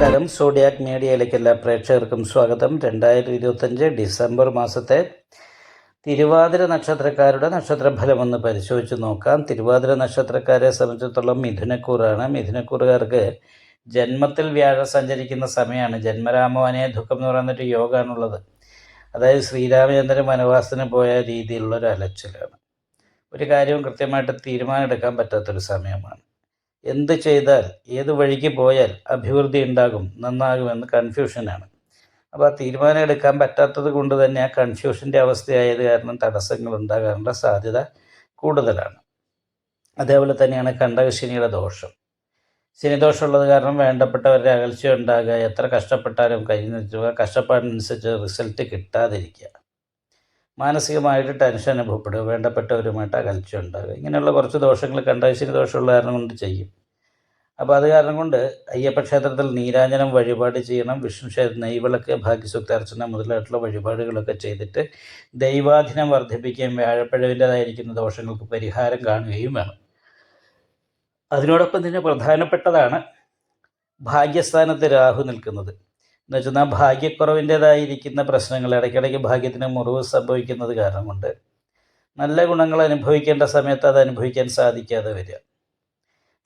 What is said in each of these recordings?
നമസ്കാരം. സോഡിയാക് മീഡിയയിലേക്ക് എല്ലാ പ്രേക്ഷകർക്കും സ്വാഗതം. രണ്ടായിരത്തി ഇരുപത്തഞ്ച് ഡിസംബർ മാസത്തെ തിരുവാതിര നക്ഷത്രക്കാരുടെ നക്ഷത്രഫലം ഒന്ന് പരിശോധിച്ച് നോക്കാം. തിരുവാതിര നക്ഷത്രക്കാരെ സംബന്ധിച്ചിടത്തോളം മിഥുനക്കൂറാണ്. മിഥുനക്കൂറുകാർക്ക് ജന്മത്തിൽ വ്യാഴം സഞ്ചരിക്കുന്ന സമയമാണ്. ജന്മരാമവനെ ദുഃഖം എന്ന് പറയുന്നൊരു യോഗമാണുള്ളത് അതായത് ശ്രീരാമചന്ദ്രൻ വനവാസത്തിന് പോയ രീതിയിലുള്ള ഒരു അലച്ചിലാണ്. ഒരു കാര്യവും കൃത്യമായിട്ട് തീരുമാനമെടുക്കാൻ പറ്റാത്തൊരു സമയമാണ്. എന്ത് ചെയ്താൽ ഏത് വഴിക്ക് പോയാൽ അഭിവൃദ്ധി ഉണ്ടാകും നന്നാകുമെന്ന് കൺഫ്യൂഷനാണ് അപ്പോൾ ആ തീരുമാനം എടുക്കാൻ പറ്റാത്തത് കൊണ്ട് തന്നെ ആ കൺഫ്യൂഷന്റെ അവസ്ഥയായത് കാരണം തടസ്സങ്ങൾ ഉണ്ടാകാനുള്ള സാധ്യത കൂടുതലാണ്. അതേപോലെ തന്നെയാണ് കണ്ടകശനിയുടെ ദോഷം. ശനിദോഷമുള്ളത് കാരണം വേണ്ടപ്പെട്ടവരുടെ അകൽച്ച ഉണ്ടാകുക എത്ര കഷ്ടപ്പെട്ടാലും കഴിഞ്ഞു നിൽക്കുക കഷ്ടപ്പാടിനനുസരിച്ച് റിസൾട്ട് കിട്ടാതിരിക്കുക. മാനസികമായിട്ട് ടെൻഷൻ അനുഭവപ്പെടുക വേണ്ടപ്പെട്ടവരുമായിട്ട് അകൽച്ച ഉണ്ടാകുക. ഇങ്ങനെയുള്ള കുറച്ച് ദോഷങ്ങൾ കണ്ടാശിനി ദോഷമുള്ള കാരണം കൊണ്ട് ചെയ്യും. അപ്പോൾ അത് കാരണം കൊണ്ട് അയ്യപ്പ ക്ഷേത്രത്തിൽ നീരാഞ്ജനം വഴിപാട് ചെയ്യണം. വിഷ്ണു ക്ഷേത്ര നെയ്വിളക്ക് ഭാഗ്യസുക്താർച്ചന മുതലായിട്ടുള്ള വഴിപാടുകളൊക്കെ ചെയ്തിട്ട് ദൈവാധീനം വർദ്ധിപ്പിക്കുകയും വ്യാഴപ്പഴവിന്റെതായിരിക്കുന്ന ദോഷങ്ങൾക്ക് പരിഹാരം കാണുകയും വേണം. അതിനോടൊപ്പം തന്നെ പ്രധാനപ്പെട്ടതാണ് ഭാഗ്യസ്ഥാനത്ത് രാഹു നിൽക്കുന്നത്. എന്ന് വെച്ചാൽ ഭാഗ്യക്കുറവിന്റെതായിരിക്കുന്ന പ്രശ്നങ്ങൾ ഇടയ്ക്കിടയ്ക്ക് ഭാഗ്യത്തിന് മുറിവ് സംഭവിക്കുന്നത് കാരണം കൊണ്ട് നല്ല ഗുണങ്ങൾ അനുഭവിക്കേണ്ട സമയത്ത് അത് അനുഭവിക്കാൻ സാധിക്കാതെ വരിക.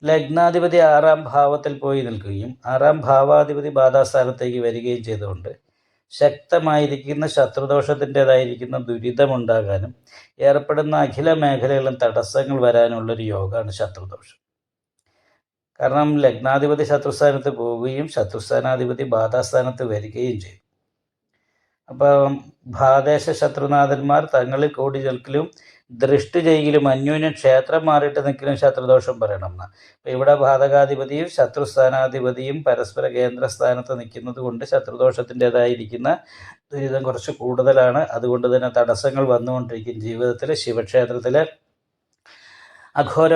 ലഗ്നാധിപതി ആറാം ഭാവത്തിൽ പോയി നിൽക്കുകയും ആറാം ഭാവാധിപതി ബാധാസ്ഥാനത്തേക്ക് വരികയും ചെയ്തുകൊണ്ട് ശക്തമായിരിക്കുന്ന ശത്രുദോഷത്തിന്റെതായിരിക്കുന്ന ദുരിതമുണ്ടാകാനും ഏർപ്പെടുന്ന അഖില മേഖലകളിലും തടസ്സങ്ങൾ വരാനുള്ളൊരു യോഗമാണ് ശത്രുദോഷം. കാരണം ലഗ്നാധിപതി ശത്രുസ്ഥാനത്ത് പോവുകയും ശത്രുസ്ഥാനാധിപതി ബാധാസ്ഥാനത്ത് വരികയും ചെയ്യും അപ്പം ഭാദേശ ശത്രുനാഥന്മാർ തങ്ങളിൽ കൂടി നിൽക്കലും ദൃഷ്ടി ചെയ്യലും അന്യോന്യം ക്ഷേത്രം മാറിയിട്ട് നിൽക്കലും ശത്രുദോഷം പറയണം എന്ന്. അപ്പം ഇവിടെ ബാധകാധിപതിയും ശത്രുസ്ഥാനാധിപതിയും പരസ്പര കേന്ദ്രസ്ഥാനത്ത് നിൽക്കുന്നത് കൊണ്ട് ശത്രുദോഷത്തിന്റെതായിരിക്കുന്ന ദുരിതം കുറച്ച് കൂടുതലാണ്. അതുകൊണ്ട് തന്നെ തടസ്സങ്ങൾ വന്നുകൊണ്ടിരിക്കും ജീവിതത്തിൽ ശിവക്ഷേത്രത്തിൽ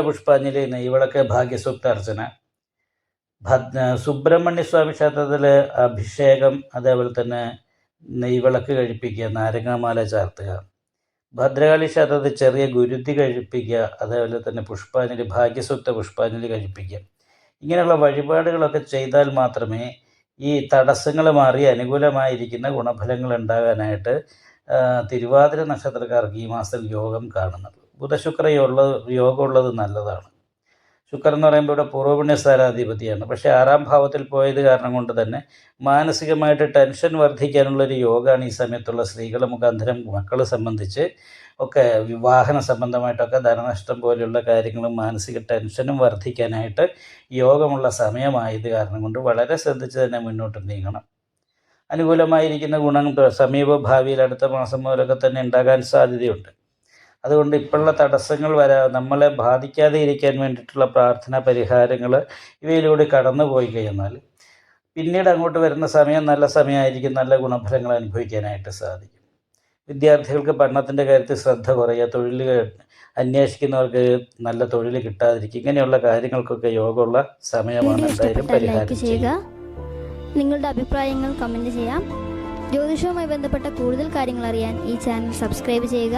പുഷ്പാഞ്ജലി നെയ്വിളക്ക് ഭാഗ്യസൂക്ത അർച്ചന ഭദ് സുബ്രഹ്മണ്യ സ്വാമി ക്ഷേത്രത്തിൽ അഭിഷേകം അതേപോലെ തന്നെ നെയ്വിളക്ക് കഴിപ്പിക്കുക നാരങ്ങാമാല ചാർത്തുക. ഭദ്രകാളി ക്ഷേത്രത്തിൽ ചെറിയ ഗുരുതി കഴിപ്പിക്കുക അതേപോലെ തന്നെ പുഷ്പാഞ്ജലി ഭാഗ്യസൂക്ത പുഷ്പാഞ്ജലി കഴിപ്പിക്കുക. ഇങ്ങനെയുള്ള വഴിപാടുകളൊക്കെ ചെയ്താൽ മാത്രമേ ഈ തടസ്സങ്ങൾ മാറി അനുകൂലമായിരിക്കുന്ന ഗുണഫലങ്ങൾ ഉണ്ടാകാനായിട്ട് തിരുവാതിര നക്ഷത്രക്കാർക്ക് ഈ മാസത്തിൽ യോഗം കാണുന്നുള്ളൂ. ബുധശുക്ര യുള്ള യോഗമുള്ളത് നല്ലതാണ്. ശുക്രൻ എന്ന് പറയുമ്പോൾ ഇവിടെ പൂർവപുണ്യ സ്ഥാനാധിപതിയാണ് പക്ഷേ ആറാം ഭാവത്തിൽ പോയത് കാരണം കൊണ്ട് തന്നെ മാനസികമായിട്ട് ടെൻഷൻ വർദ്ധിക്കാനുള്ളൊരു യോഗമാണ് ഈ സമയത്തുള്ള സ്ത്രീകൾ മുഖാന്തരം മക്കൾ സംബന്ധിച്ച് ഒക്കെ വിവാഹന സംബന്ധമായിട്ടൊക്കെ ധനനഷ്ടം പോലെയുള്ള കാര്യങ്ങളും മാനസിക ടെൻഷനും വർദ്ധിക്കാനായിട്ട് യോഗമുള്ള സമയമായത് കാരണം കൊണ്ട് വളരെ ശ്രദ്ധിച്ച് തന്നെ മുന്നോട്ട് നീങ്ങണം. അനുകൂലമായിരിക്കുന്ന ഗുണം സമീപ ഭാവിയിൽ അടുത്ത മാസം മുതലൊക്കെ തന്നെ ഉണ്ടാകാൻ സാധ്യതയുണ്ട്. അതുകൊണ്ട് ഇപ്പോഴുള്ള തടസ്സങ്ങൾ വരാ നമ്മളെ ബാധിക്കാതെ ഇരിക്കാൻ വേണ്ടിയിട്ടുള്ള പ്രാർത്ഥന പരിഹാരങ്ങൾ ഇവയിലൂടെ കടന്നു പോയി കഴിഞ്ഞാൽ പിന്നീട് അങ്ങോട്ട് വരുന്ന സമയം നല്ല സമയമായിരിക്കും നല്ല ഗുണഫലങ്ങൾ അനുഭവിക്കാനായിട്ട് സാധിക്കും. വിദ്യാർത്ഥികൾക്ക് പഠനത്തിന്റെ കാര്യത്തിൽ ശ്രദ്ധ കുറയുക തൊഴിൽ അന്വേഷിക്കുന്നവർക്ക് നല്ല തൊഴിൽ കിട്ടാതിരിക്കും ഇങ്ങനെയുള്ള കാര്യങ്ങൾക്കൊക്കെ യോഗമുള്ള സമയമാണ് എന്തായാലും പരിഹാരം ചെയ്യുക. നിങ്ങളുടെ അഭിപ്രായങ്ങൾ കമന്റ് ചെയ്യാം. ജ്യോതിഷവുമായി ബന്ധപ്പെട്ട കൂടുതൽ കാര്യങ്ങൾ അറിയാൻ ഈ ചാനൽ സബ്സ്ക്രൈബ് ചെയ്യുക.